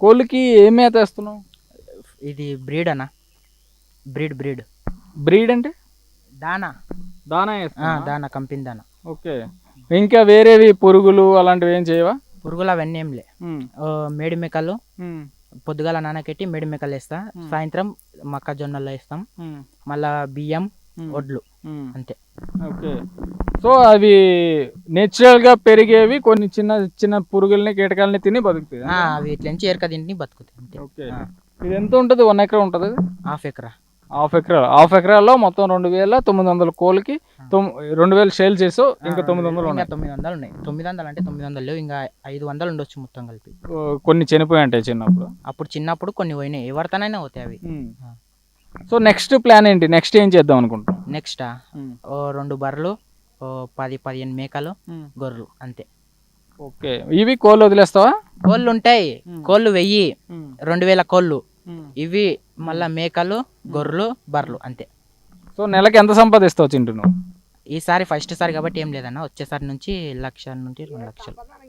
కోళ్ళకి ఏం మేత వేస్తున్నావు? ఇది బ్రీడ్ అన్న. Breed breed. బ్రీడ్ అంటే? దానా. దానా వేస్తున్నా? దానా కంపెనీ దానా. ఓకే. ఇంకా వేరేవి పురుగులు అలాంటివి ఏం చేయవా? పురుగులు అవన్నీ ఏం లే. ఉమ్, ఓ, మేడి మేకలు. ఉమ్, పొద్దుగాల నానకెట్టి మేడి మేకలు వేస్తా. సాయంత్రం మొక్కజొన్నలు వేస్తాం. ఉమ్, మళ్ళా బియ్యం ఉమ్, వడ్లు. ఉమ్. అంతే. ఓకే. సో అవి నేచురల్గా పెరిగేవి కొన్ని చిన్న చిన్న పురుగుల్ని కీటకాలని తిని బతుకుతాయి. ఆ, ఇట్ల నుంచి ఏరక తింటి బతుకుతాయి అంతే. ఓకే. ఆ. ఇది ఎంత ఉంటుంది? వన్ ఎకరా ఉంటుంది? హాఫ్ ఎకరా. హాఫ్ ఎకరా. హాఫ్ ఎకరాలో మొత్తం రెండు వేల తొమ్మిది వందల కోళ్ళకి తొమ్- రెండు వేలు సేల్ చేసావు ఇంకా తొమ్మిది వందలు ఇంకా ఉన్నాయి. తొమ్మిది వందలు ఉన్నాయి. తొమ్మిది వందలు అంటే తొమ్మిది వందలు లేవు ఇంకా ఐదు వందలు ఉండొచ్చు మొత్తం కలిపి. ఓ, కొన్ని చనిపోయి ఉంటాయి చిన్నప్పుడు. అప్పుడు చిన్నప్పుడు కొన్ని పోయినాయి. ఎవరితోనైనా పోతాయి అవి. సో నెక్స్ట్ ప్లాన్ ఏంటి? నెక్స్ట్ ఏం చేద్దాం అనుకుంటున్నాం నెక్స్ట్ ఓ రెండు బర్రెలు పది పదిహేను మేకలు గొర్రెలు అంతే. ఓకే. ఇవి కోళ్ళు వదిలేస్తావా? కోళ్ళు ఉంటాయి. కోళ్ళు వెయ్యి రెండు వేల కోళ్ళు. ఇవి మళ్ళా మేకలు గొర్రెలు బర్రెలు అంతే. సో నెలకి ఎంత సంపాదిస్తావు చింటూ నువ్వు? ఈసారి ఫస్ట్ సారి కాబట్టి ఏం లేదన్న వచ్చేసారి నుంచి లక్ష నుండి రెండు లక్షలు.